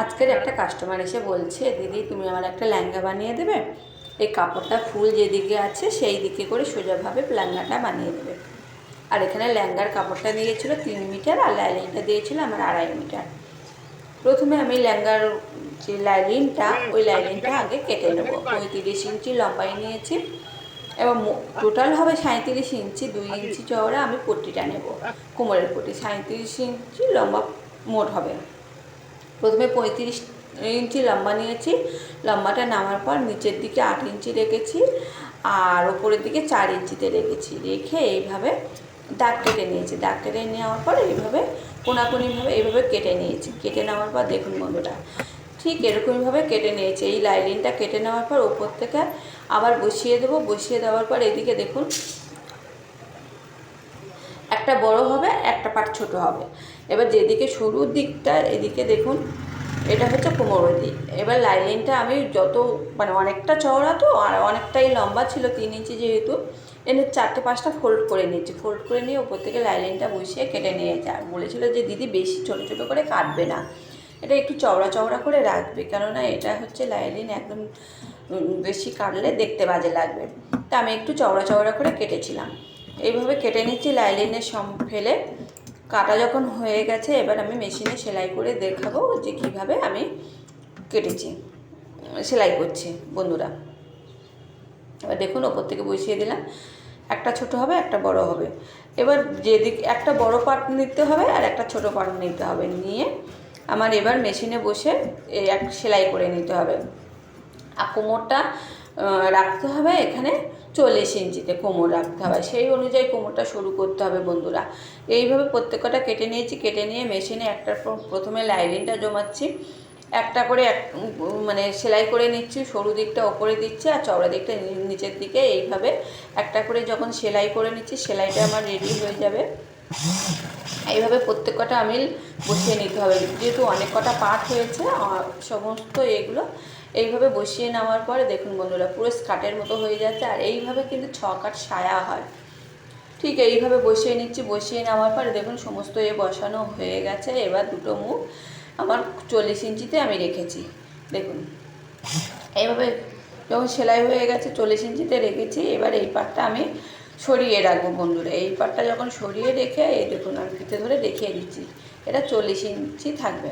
আজকের একটা কাস্টমার এসে বলছে, দিদি, তুমি আমার একটা লেহেঙ্গা বানিয়ে দেবে, এই কাপড়টা ফুল যেদিকে আছে সেই দিকে করে সোজাভাবে লেহেঙ্গাটা বানিয়ে দেবে। আর এখানে লেহেঙ্গার কাপড়টা দিয়েছিল তিন মিটার আর লাইলিনটা দিয়েছিল আমার আড়াই মিটার। প্রথমে আমি লেহেঙ্গার যে লাইলিনটা ওই লাইলিনটা আগে কেটে নেব। পঁয়ত্রিশ ইঞ্চি লম্বাই নিয়েছি এবং টোটাল হবে সাঁত্রিশ ইঞ্চি, দুই ইঞ্চি চওড়া আমি পট্টিটা নেব। কোমরের পট্টি সাঁত্রিশ ইঞ্চি, লম্বা মোট হবে। প্রথমে পঁয়ত্রিশ ইঞ্চি লম্বা নিয়েছি। লম্বাটা নামার পর নিচের দিকে আট ইঞ্চি রেখেছি আর ওপরের দিকে চার ইঞ্চিতে রেখেছি। রেখে এইভাবে দাগ কেটে নিয়েছি। দাগ কেটে নেওয়ার পর এইভাবে কোনাকুনিভাবে এইভাবে কেটে নিয়েছি। কেটে নেওয়ার পর দেখুন বন্ধুরা, ঠিক এরকমভাবে কেটে নিয়েছি। এই লাইলিনটা কেটে নেওয়ার পর ওপর থেকে আবার বসিয়ে দেবো। বসিয়ে দেওয়ার পর এদিকে দেখুন, একটা বড় হবে, একটা পাট ছোট হবে। এবার যেদিকে শুরুর দিকটা, এদিকে দেখুন, এটা হচ্ছে কোমরের দিক এবার লাইলিনটা আমি যত মানে অনেকটা চওড়া তো, আর অনেকটাই লম্বা ছিল, তিন ইঞ্চি যেহেতু, এনে চারটে পাঁচটা ফোল্ড করে নিয়েছি। ফোল্ড করে নিয়ে ওপর থেকে লাইলিনটা বসিয়ে কেটে নিয়েছে আর বলেছিল যে, দিদি, বেশি ছোটো ছোটো করে কাটবে না। এটা একটু চওড়া চওড়া করে রাখবে। কেননা এটা হচ্ছে লাইলিন একদম বেশি কাটলে দেখতে বাজে লাগবে। তা আমি একটু চওড়া চওড়া করে কেটেছিলাম। এইভাবে কেটে নিচ্ছি লাইলিনের সম, ফেলে। কাটা যখন হয়ে গেছে, এবার আমি মেশিনে সেলাই করে দেখাবো যে কীভাবে আমি কেটেছি, সেলাই করছি, বন্ধুরা। এবার দেখুন, ওপর থেকে বসিয়ে দিলাম। একটা ছোট হবে, একটা বড় হবে। এবার যেদিক, একটা বড় পার্ট নিতে হবে আর একটা ছোট পার্ট নিতে হবে। নিয়ে আমার এবার মেশিনে বসে এক সেলাই করে নিতে হবে। আর কোমরটা রাখতে হবে এখানে চল্লিশ ইঞ্চিতে কোমর রাখতে হবে। সেই অনুযায়ী কোমরটা শুরু করতে হবে বন্ধুরা। এইভাবে প্রত্যেকটা কেটে নিয়েছি, কেটে নিয়ে মেশিনে একটার প্রথমে লাইলিনটা জমাচ্ছি। একটা করে এক মানে সেলাই করে নিচ্ছি, সরু দিকটা ওপরে দিচ্ছি আর চওড়া দিকটা নিচের দিকে। এইভাবে একটা করে যখন সেলাই করে নিচ্ছি, সেলাইটা আমার রেডি হয়ে যাবে। এইভাবে প্রত্যেক কটা আমিল বসিয়ে নিতে হবে। যেহেতু অনেক কটা পার্ট হয়েছে সমস্ত এগুলো এইভাবে বসিয়ে নেওয়ার পরে দেখুন বন্ধুরা, পুরো স্কার্টের মতো হয়ে যাচ্ছে, আর এইভাবে কিন্তু ছ কাট সায়া হয়। ঠিক এইভাবে বসিয়ে নিচ্ছি, বসিয়ে নেওয়ার পরে দেখুন সমস্ত এ বসানো হয়ে গেছে। এবার দুটো মুখ আমার চল্লিশ ইঞ্চিতে আমি রেখেছি। দেখুন, এইভাবে যখন সেলাই হয়ে গেছে, চল্লিশ ইঞ্চিতে রেখেছি। এবার এই পাটটা আমি সরিয়ে রাখব বন্ধুরা। এই পাটটা যখন সরিয়ে রেখে, এই দেখুন আমি ফিতে ধরে দেখিয়ে দিচ্ছি। এটা চল্লিশ ইঞ্চি থাকবে।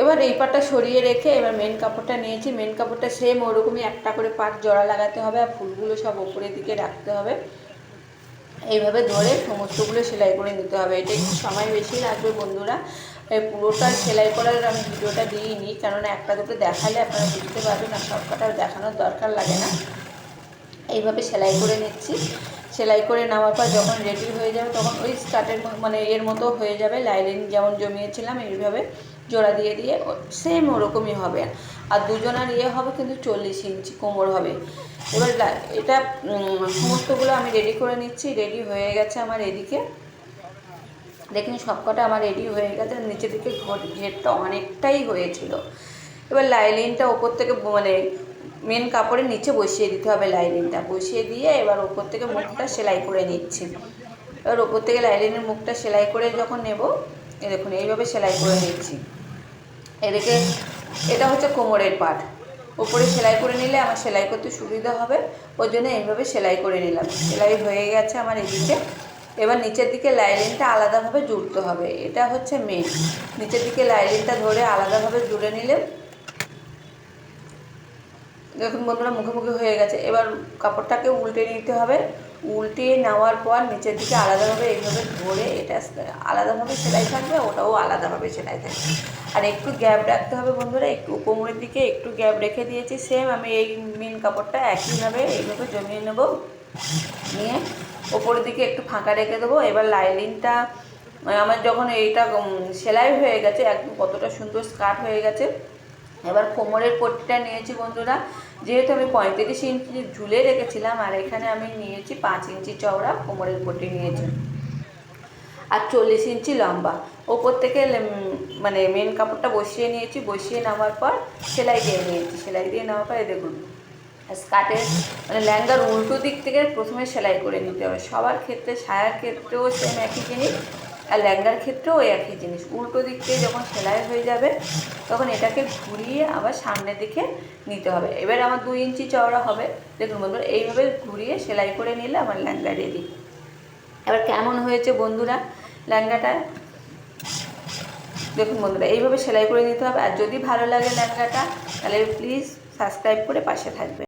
এবার এই পাটটা সরিয়ে রেখে এবার মেন কাপড়টা নিয়েছি। মেন কাপড়টা সেম ওরকমই একটা করে পাট জোড়া লাগাতে হবে আর ফুলগুলো সব ওপরের দিকে রাখতে হবে। এইভাবে ধরে সমস্তগুলো সেলাই করে নিতে হবে। এটা একটু সময় বেশি লাগবে বন্ধুরা। এই পুরোটা সেলাই করার আমি ভিডিওটা দিইনি, কেননা একটা দুটো দেখালে আপনারা বুঝতে পারবেন আর সব কটা দেখানোর দরকার লাগে না। এইভাবে সেলাই করে নিচ্ছি। সেলাই করে নেওয়ার পর যখন রেডি হয়ে যাবে তখন ওই স্কার্টের মানে এর মতো হয়ে যাবে লাইলিন যেমন জমিয়েছিলাম এইভাবে। জোড়া দিয়ে দিয়ে সেম ওরকমই হবে। আর দুজনের ইয়ে হবে কিন্তু চল্লিশ ইঞ্চি, কোমর হবে। এবার এটা সমস্তগুলো আমি রেডি করে নিচ্ছি রেডি হয়ে গেছে আমার এদিকে। দেখুন, সবকটা আমার রেডি হয়ে গেছে, নিচে দিকে ঘর- ঘেরটা অনেকটাই হয়েছিল। এবার লাইলিনটা ওপর থেকে মানে মেন কাপড়ের নিচে বসিয়ে দিতে হবে লাইলিনটা বসিয়ে দিয়ে এবার ওপর থেকে মুখটা সেলাই করে নিচ্ছি। এবার ওপর থেকে লাইলিনের মুখটা সেলাই করে যখন নেব এই দেখুন, এইভাবে সেলাই করে নিচ্ছি। এদিকে এটা হচ্ছে কোমরের পাট। ওপরে সেলাই করে নিলে আমার সেলাই করতে সুবিধা হবে, ওই জন্য এইভাবে সেলাই করে নিলাম। সেলাই হয়ে গেছে আমার এদিকে। এবার নিচের দিকে লাইলিনটা আলাদাভাবে জুড়তে হবে। এটা হচ্ছে মেন নিচের দিকে লাইলিনটা ধরে আলাদাভাবে জুড়ে নিলে দেখুন বন্ধুরা, মুখোমুখি হয়ে গেছে। এবার কাপড়টাকে উল্টে নিতে হবে। উল্টে নেওয়ার পর নিচের দিকে আলাদাভাবে এইভাবে ধরে এটা আলাদাভাবে সেলাই থাকবে, ওটাও আলাদাভাবে সেলাই থাকবে। আর একটু গ্যাপ রাখতে হবে বন্ধুরা, একটু কোমরের দিকে একটু গ্যাপ রেখে দিয়েছি। সেম আমি এই মেন কাপড়টা একইভাবে এইভাবে জমিয়ে নেব। নিয়ে ওপরের দিকে একটু ফাঁকা রেখে দেবো। এবার লাইলিনটা আমার যখন এইটা সেলাই হয়ে গেছে, একদম কতটা সুন্দর স্কার্ট হয়ে গেছে এবার কোমরের পট্টিটা নিয়েছি বন্ধুরা। যেহেতু আমি পঁয়ত্রিশ ইঞ্চি ঝুলে রেখেছিলাম, আর এখানে আমি নিয়েছি পাঁচ ইঞ্চি চওড়া কোমরের পট্টি নিয়েছি। আর চল্লিশ ইঞ্চি লম্বা। ওপর থেকে মানে মেন কাপড়টা বসিয়ে নিয়েছি। বসিয়ে নেওয়ার পর সেলাই দিয়ে নিয়েছি। সেলাই দিয়ে নেওয়ার পর দেখুন স্কার্টের মানে ল্যাঙ্গার উল্টো দিক থেকে প্রথমে সেলাই করে নিতে হবে। সবার ক্ষেত্রে, সায়ার ক্ষেত্রেও সেম একই জিনিস। আর ল্যাঙ্গার ক্ষেত্রেও ওই একই জিনিস। উল্টো দিক থেকে যখন সেলাই হয়ে যাবে, তখন এটাকে ঘুরিয়ে আবার সামনের দিকে নিতে হবে। এবার আমার দুই ইঞ্চি চওড়া হবে। দেখুন বন্ধুরা, এইভাবে ঘুরিয়ে সেলাই করে নিলে আমার ল্যাঙ্গা রেডি এবার কেমন হয়েছে বন্ধুরা ল্যাঙ্গাটা দেখুন বন্ধুরা, এইভাবে সেলাই করে নিতে হবে। আর যদি ভালো লাগে লেহেঙ্গাটা তাহলে প্লিজ সাবস্ক্রাইব করে পাশে থাকবে।